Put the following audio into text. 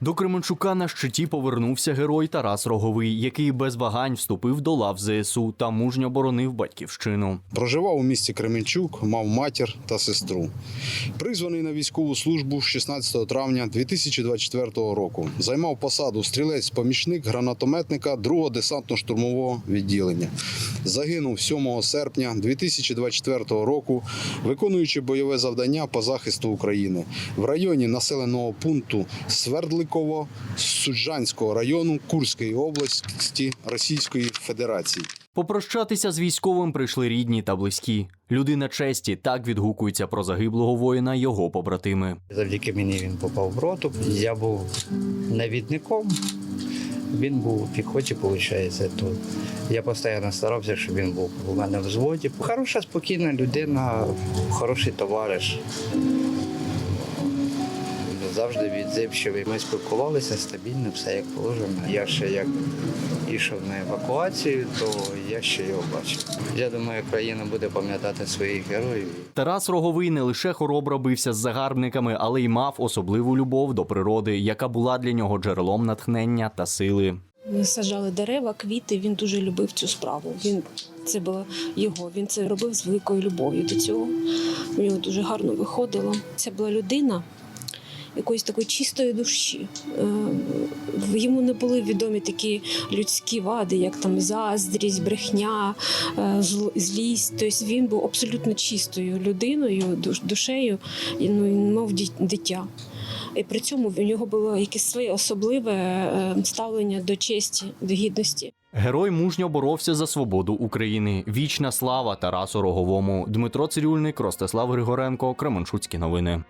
До Кременчука на щиті повернувся герой Тарас Роговий, який без вагань вступив до лав ЗСУ та мужньо боронив батьківщину. Проживав у місті Кременчук, мав матір та сестру. Призваний на військову службу 16 травня 2024 року. Займав посаду стрілець-помічник гранатометника 2-го десантно-штурмового відділення. Загинув 7 серпня 2024 року, виконуючи бойове завдання по захисту України в районі населеного пункту Свердликово Суджанського району Курської області Російської Федерації. Попрощатися з військовим прийшли рідні та близькі. Людина честі так відгукується про загиблого воїна його побратими. Завдяки мені він попав в роту. Я був навідником, він був у піхоті, виходить, то я постійно старався, щоб він був у мене в взводі. Хороша, спокійна людина, хороший товариш. Завжди відзивчивий. Ми спілкувалися стабільно, все як положено. Я ще як йшов на евакуацію, то я ще його бачив. Я думаю, країна буде пам'ятати своїх героїв. Тарас Роговий не лише хоробро бився з загарбниками, але й мав особливу любов до природи, яка була для нього джерелом натхнення та сили. Ми саджали дерева, квіти. Він дуже любив цю справу. Він це було його. Він це робив з великою любов'ю до цього. У нього дуже гарно виходило. Це була людина якоїсь такої чистої душі. Е, Йому не були відомі такі людські вади, як там заздрість, брехня, е, злість. Тобто він був абсолютно чистою людиною, душею, ну, мов дитя. І при цьому в нього було якесь своє особливе е, ставлення до честі, до гідності. Герой мужньо боровся за свободу України. Вічна слава Тарасу Роговому. Дмитро Цирюльник, Ростислав Григоренко, Кременчуцькі новини.